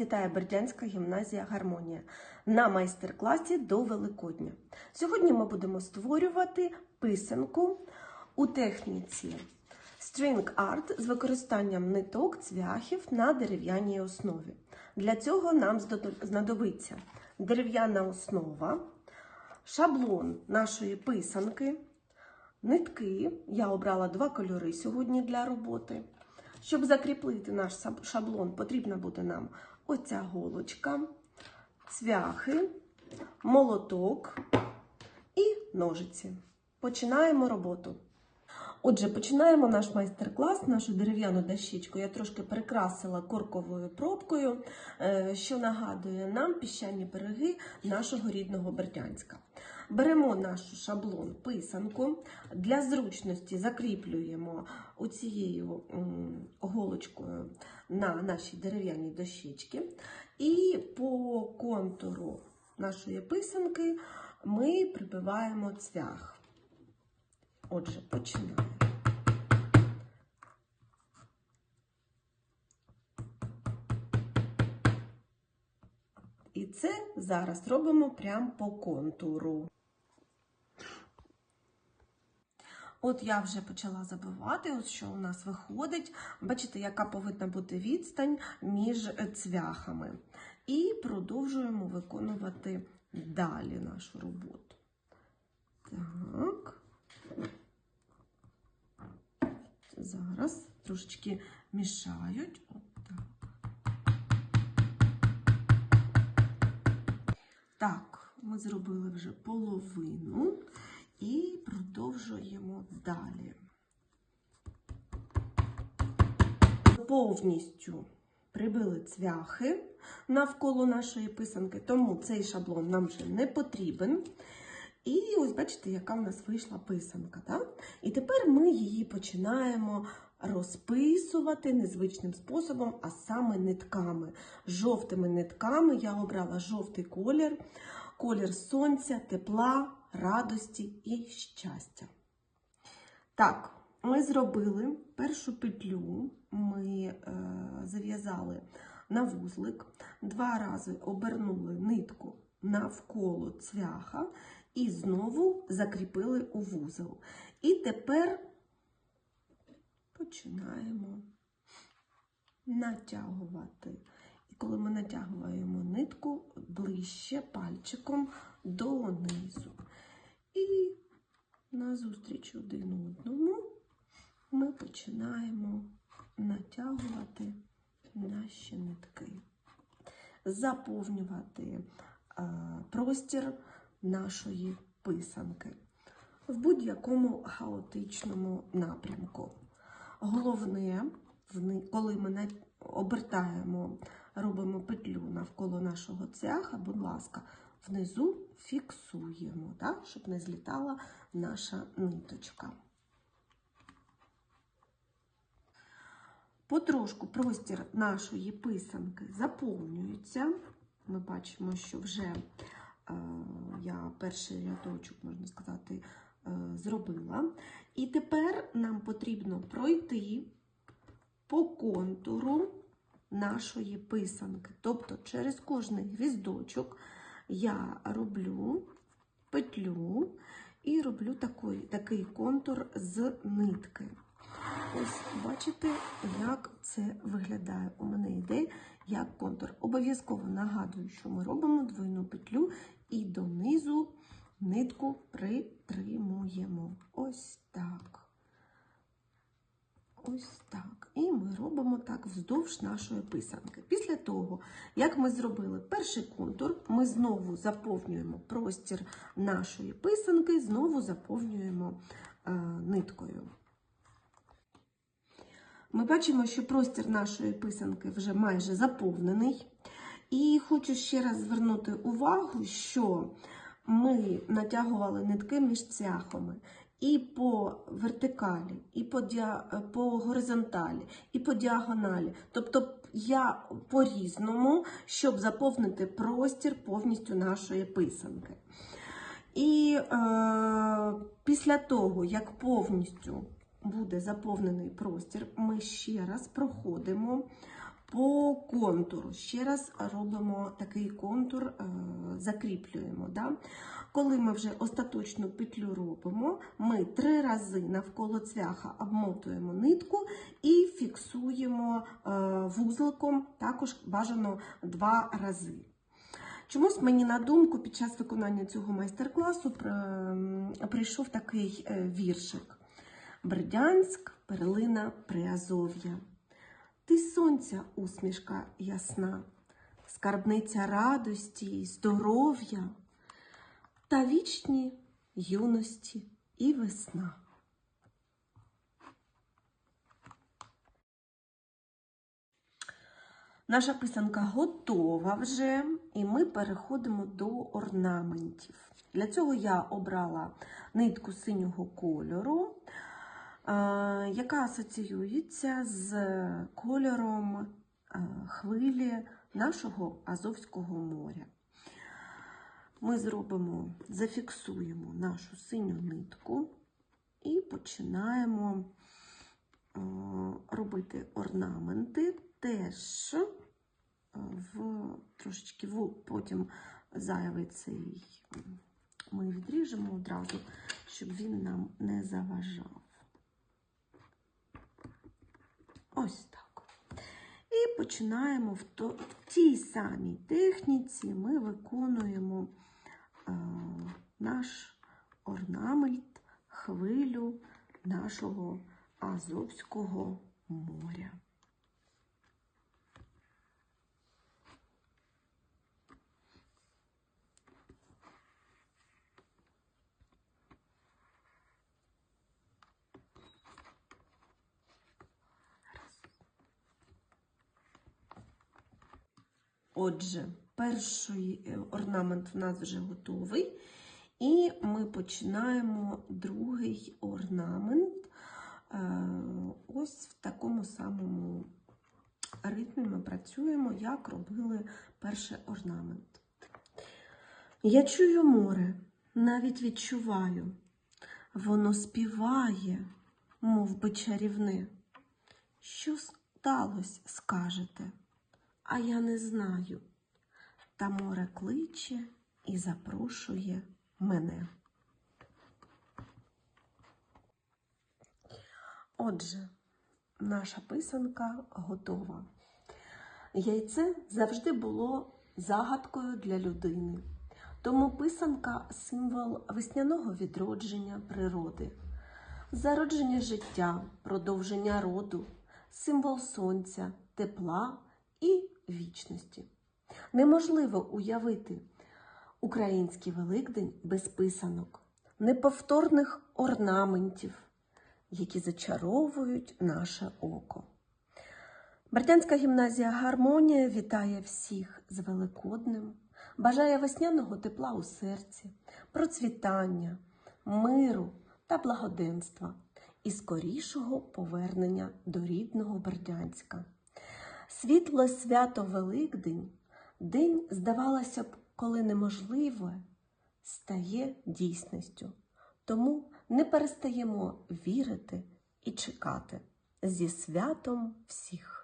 Вітає Бердянська гімназія Гармонія на майстер-класі до Великодня. Сьогодні ми будемо створювати писанку у техніці String Art з використанням ниток, цвяхів на дерев'яній основі. Для цього нам знадобиться дерев'яна основа, шаблон нашої писанки, нитки. Я обрала два кольори сьогодні для роботи. Щоб закріпити наш шаблон, потрібна буде нам оця голочка, цвяхи, молоток і ножиці. Починаємо роботу. Отже, починаємо наш майстер-клас, нашу дерев'яну дощечку. Я трошки прикрасила корковою пробкою, е, що нагадує нам піщані береги нашого рідного Бердянська. Беремо нашу шаблон писанку. Для зручності закріплюємо оцією м, голочкою на нашій дерев'яній дощечці. І по контуру нашої писанки ми прибиваємо цвях. Отже, починаємо. І це зараз робимо прямо по контуру. От я вже почала забивати, ось що у нас виходить. Бачите, яка повинна бути відстань між цвяхами. І продовжуємо виконувати далі нашу роботу. Так. Зараз трошечки мішають. От так. Так, ми зробили вже половину і продовжуємо далі. Повністю прибили цвяхи навколо нашої писанки, тому цей шаблон нам вже не потрібен. І ось бачите, яка в нас вийшла писанка. Так? І тепер ми її починаємо розписувати незвичним способом, а саме нитками. Жовтими нитками я обрала жовтий колір, колір сонця, тепла, радості і щастя. Так, ми зробили першу петлю, ми е, зав'язали на вузлик, два рази обернули нитку навколо цвяха і знову закріпили у вузол. І тепер починаємо натягувати. І коли ми натягуємо нитку ближче пальчиком донизу. І назустріч один одному ми починаємо натягувати наші нитки, заповнювати е, простір нашої писанки в будь-якому хаотичному напрямку. Головне, коли ми обертаємо, робимо петлю навколо нашого цвяха, будь ласка, внизу фіксуємо, так, щоб не злітала наша ниточка. Потрошку простір нашої писанки заповнюється. Ми бачимо, що вже я перший рядочок, можна сказати, е, зробила. І тепер нам потрібно пройти по контуру нашої писанки. Тобто через кожний гвіздочок я роблю петлю і роблю такий, такий контур з нитки. Ось бачите, як це виглядає. У мене йде як контур. Обов'язково нагадую, що ми робимо двойну петлю нитку притримуємо. Ось так. Ось так. І ми робимо так вздовж нашої писанки. Після того, як ми зробили перший контур, ми знову заповнюємо простір нашої писанки, знову заповнюємо е, ниткою. Ми бачимо, що простір нашої писанки вже майже заповнений. І хочу ще раз звернути увагу, що ми натягували нитки між цвяхами і по вертикалі, і по, діа... по горизонталі, і по діагоналі. Тобто я по-різному, щоб заповнити простір повністю нашої писанки. І е, після того, як повністю буде заповнений простір, ми ще раз проходимо по контуру. Ще раз робимо такий контур, е, закріплюємо. Да? Коли ми вже остаточну петлю робимо, ми три рази навколо цвяха обмотуємо нитку і фіксуємо е, вузликом, також бажано два рази. Чомусь мені на думку під час виконання цього майстер-класу прийшов такий е, віршик. Бердянськ, перлина Приазов'я. Ти сонця усмішка ясна, скарбниця радості, здоров'я та вічні юності і весна. Наша писанка готова вже, і ми переходимо до орнаментів. Для цього я обрала нитку синього кольору, яка асоціюється з кольором е, хвилі нашого Азовського моря. Ми зробимо, зафіксуємо нашу синю нитку і починаємо е, робити орнаменти теж е, в трошечки в, потім зайвий цей ми відріжемо одразу, щоб він нам не заважав. Ось так. І починаємо в, то, в тій самій техніці ми виконуємо е, наш орнамент, хвилю нашого Азовського моря. Отже, перший е, орнамент в нас вже готовий, і ми починаємо другий орнамент е, ось в такому самому ритмі ми працюємо, як робили перший орнамент. Я чую море, навіть відчуваю, воно співає, мов би чарівне. Що сталося, скажете? А я не знаю. Та море кличе і запрошує мене. Отже, наша писанка готова. Яйце завжди було загадкою для людини. Тому писанка символ весняного відродження природи, зародження життя, продовження роду, символ сонця, тепла і вічності. Неможливо уявити український Великдень без писанок, неповторних орнаментів, які зачаровують наше око. Бердянська гімназія Гармонія вітає всіх з Великоднем, бажає весняного тепла у серці, процвітання, миру та благоденства і скорішого повернення до рідного Бердянська. Світле свято Великдень, день, здавалося б, коли неможливе, стає дійсністю. Тому не перестаємо вірити і чекати зі святом всіх.